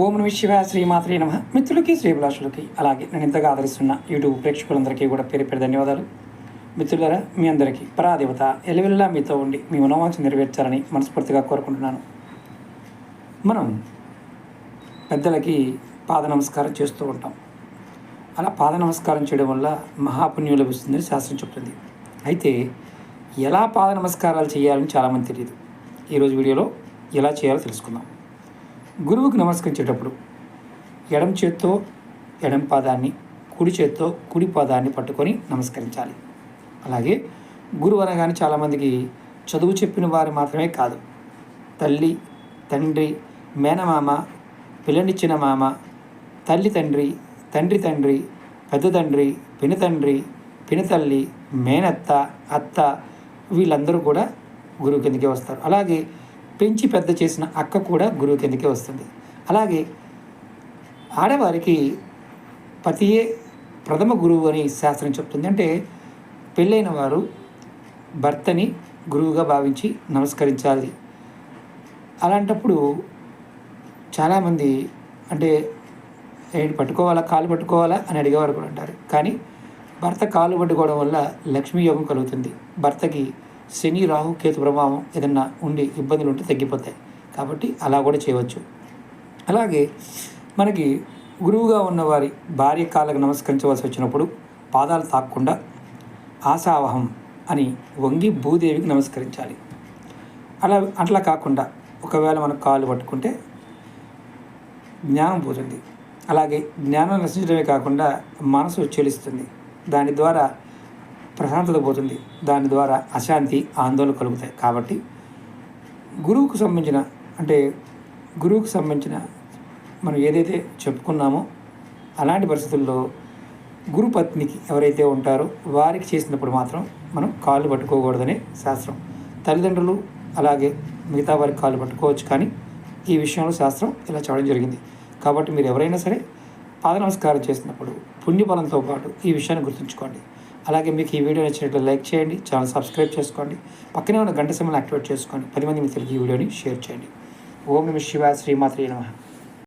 ఓం నమ శివ శ్రీమాత్రే నమ. మిత్రులకి శ్రీభిలాషులకి అలాగే నేను ఇంతగా ఆదరిస్తున్న యూట్యూబ్ ప్రేక్షకులందరికీ కూడా పేరు పేరు ధన్యవాదాలు. మిత్రులరా మీ అందరికీ పరాదేవత ఎలివెల్లా మీతో ఉండి మీ మనోవాంఛ నెరవేర్చాలని మనస్ఫూర్తిగా కోరుకుంటున్నాను. మనం పెద్దలకి పాద నమస్కారం చేస్తూ ఉంటాం. అలా పాద నమస్కారం చేయడం వల్ల మహాపుణ్యం లభిస్తుందని శాస్త్రం చెప్తుంది. అయితే ఎలా పాద నమస్కారాలు చేయాలని చాలామంది తెలియదు. ఈరోజు వీడియోలో ఎలా చేయాలో తెలుసుకుందాం. గురువుకు నమస్కరించేటప్పుడు ఎడం చేత్తో ఎడం పాదాన్ని కుడి చేత్తో కుడి పాదాన్ని పట్టుకొని నమస్కరించాలి. అలాగే గురువు అనగానే చాలామందికి చదువు చెప్పిన వారు మాత్రమే కాదు. తల్లి తండ్రి మేనమామ పిల్లనిచ్చిన మామ తల్లి తండ్రి తండ్రి తండ్రి పెద్ద తండ్రి పిన తండ్రి పినతల్లి మేనత్త అత్త వీళ్ళందరూ కూడా గురువు కిందకే వస్తారు. అలాగే పెంచి పెద్ద చేసిన అక్క కూడా గురువు కిందకే వస్తుంది. అలాగే ఆడవారికి పతియే ప్రథమ గురువు అని శాస్త్రం చెప్తుంది. అంటే పెళ్ళైన వారు భర్తని గురువుగా భావించి నమస్కరించాలి. అలాంటప్పుడు చాలామంది అంటే ఏంటి పట్టుకోవాలా? కాలు పట్టుకోవాలా? అని అడిగేవారు కూడా అంటారు కానీ భర్త కాలు పట్టుకోవడం వల్ల లక్ష్మీ యోగం కలుగుతుంది. భర్తకి శని రాహు కేతు ప్రభావం ఏదన్నా ఉండి ఇబ్బందులు ఉంటే తగ్గిపోతాయి. కాబట్టి అలా కూడా చేయవచ్చు. అలాగే మనకి గురువుగా ఉన్నవారి భార్య కాళ్ళకు నమస్కరించవలసి వచ్చినప్పుడు పాదాలు తాకకుండా ఆశావహం అని వంగి భూదేవికి నమస్కరించాలి. అలా అట్లా కాకుండా ఒకవేళ మనం కాళ్ళు పట్టుకుంటే జ్ఞానం పోతుంది. అలాగే జ్ఞానం నశించడమే కాకుండా మనసు చెలిస్తుంది. దాని ద్వారా ప్రశాంతత పోతుంది. దాని ద్వారా అశాంతి ఆందోళన కలుగుతాయి. కాబట్టి గురువుకు సంబంధించిన అంటే గురువుకు సంబంధించిన మనం ఏదైతే చెప్పుకున్నామో అలాంటి పరిస్థితుల్లో గురుపత్నికి ఎవరైతే ఉంటారో వారికి చేసినప్పుడు మాత్రం మనం కాళ్ళు పట్టుకోకూడదనే శాస్త్రం. తల్లిదండ్రులు అలాగే మిగతా వారికి కాళ్ళు పట్టుకోవచ్చు. కానీ ఈ విషయంలో శాస్త్రం ఇలా చెప్పడం జరిగింది. కాబట్టి మీరు ఎవరైనా సరే పాద నమస్కారం చేసినప్పుడు పుణ్యఫలంతో పాటు ఈ విషయాన్ని గుర్తుంచుకోండి. అలాగే మీకు ఈ వీడియో నచ్చినట్లు లైక్ చేయండి ఛానల్ సబ్స్క్రైబ్ చేసుకోండి పక్కనే ఉన్న గంట సమయాన్ని యాక్టివేట్ చేసుకోండి పది మంది మిత్రులకి ఈ వీడియోని షేర్ చేయండి. ఓం నమ శివ శ్రీమాత్రి నమ.